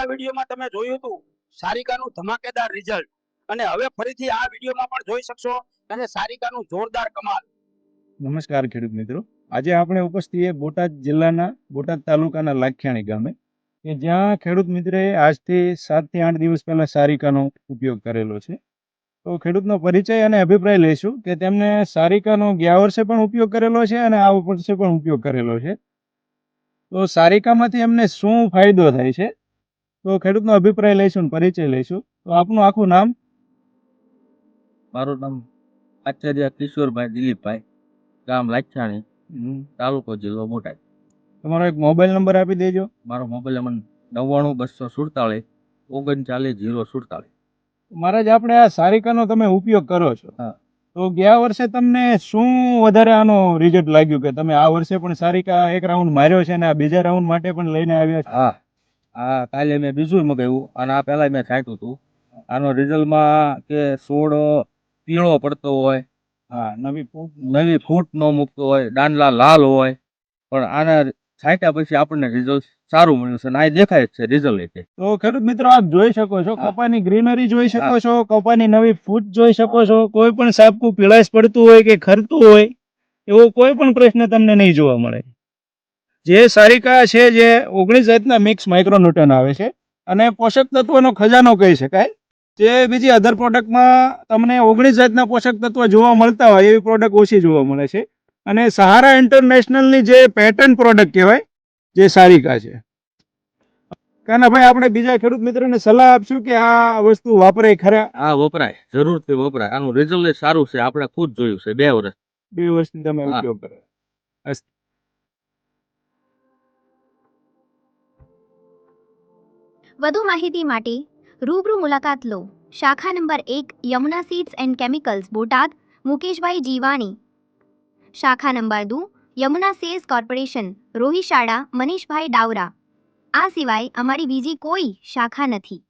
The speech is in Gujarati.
આગલા વિડીયોમાં તમે જોયું હતું સારિકાનું ધમાકેદાર રિઝલ્ટ અને હવે ફરીથી આ વિડીયોમાં પણ જોઈ શકશો અને સારિકાનું જોરદાર કમાલ. નમસ્કાર ખેડૂત મિત્રો. આજે આપણે ઉપસ્થિત બોટાદ જિલ્લાના બોટાદ તાલુકાના લાખિયાણી ગામે, કે જ્યાં ખેડૂત મિત્રે આજથી સાતથી આઠ દિવસ પહેલા સારિકાનો ઉપયોગ કરેલો છે. તો ખેડૂતનો પરિચય અને અભિપ્રાય લઈશું કે તેમને સારિકાનો ગયા વર્ષે પણ ઉપયોગ કરેલો છે અને આ વર્ષે પણ ઉપયોગ કરેલો છે. તો સારિકામાંથી એમને શું ફાયદો થાય છે? તો ખેડૂતનો અભિપ્રાય લઈશું અને પરિચય લઈશું. તો આપનું આખું નામ? મારું નામ આચાર્ય કિશોરભાઈ દિલીપભાઈ ગામ લાચાણી તાલુકો જિલ્લો બોટાદ તમારો એક મોબાઈલ નંબર આપી દેજો. મારો મોબાઈલ નંબર નવ્વાણું બસો સુડતાલીસ ઓગણચાલીસ જીરો સુડતાલીસ મહારાજ આપણે આ સારિકાનો તમે ઉપયોગ કરો છો. તો ગયા વર્ષે તમને શું વધારે આનો રિઝલ્ટ લાગ્યું કે તમે આ વર્ષે પણ સારિકા એક રાઉન્ડ માર્યો છે અને આ બીજા રાઉન્ડ માટે પણ લઈને આવ્યા છે? હા. આ કાલે મેં બીજું મગાવ્યું અને આ પહેલાં મેં છાંટ્યું હતું. આનો રિઝલ્ટમાં કે છોડ પીળો પડતો હોય હા નવી ફૂટ. નવી ફૂટ ન મૂકતો હોય દાંડલા લાલ હોય પણ આના છાંટ્યા પછી આપણને રિઝલ્ટ સારું મળ્યું છે અને આ દેખાય છે રિઝલ્ટ એટલે તો ખેડૂત મિત્રો આપ જોઈ શકો છો કપાની ગ્રીનરી જોઈ શકો છો કપાની નવી ફૂટ જોઈ શકો છો કોઈ પણ સાપકું પીળાશ પડતું હોય કે ખરતું હોય એવો કોઈ પણ પ્રશ્ન તમને નહીં જોવા મળે. જે સારિકા છે જે ઓગણીસ જાતના મિક્સ માઇક્રોન્યુટન આવે છે અને પોષક તત્વનો ખજાનો કહી શકાય જે બીજી અધર પ્રોડક્ટમાં તમને ઓગણીસ જાતના પોષક તત્વ જોવા મળતા હોય એવી પ્રોડક્ટ ઓછી જોવા મળે છે. અને સહારા ઇન્ટરનેશનલની જે પેટર્ન પ્રોડક્ટ કહેવાય જે સારિકા છે. કાનાભાઈ આપણે બીજા ખેડૂત મિત્રોને સલાહ આપશું કે આ વસ્તુ વાપરે ખરા? આ વપરાય. જરૂરથી વપરાય. આનું રિઝલ્ટ સારું છે. આપણે ખુદ જોયું છે. બે વર્ષ. બે વર્ષથી તમે ઉપયોગ કરો વધુ માહિતી માટે રૂબરૂ મુલાકાત લો. શાખા નંબર એક, Yamuna seeds and chemicals, Botad. Mukeshbhai Jivani. શાખા નંબર દુ, યમુના સેલ્સ કોર્પોરેશન, રોહિશાળા, મનીષભાઈ ડાવરા આ સિવાય અમારી બીજી કોઈ શાખા નથી.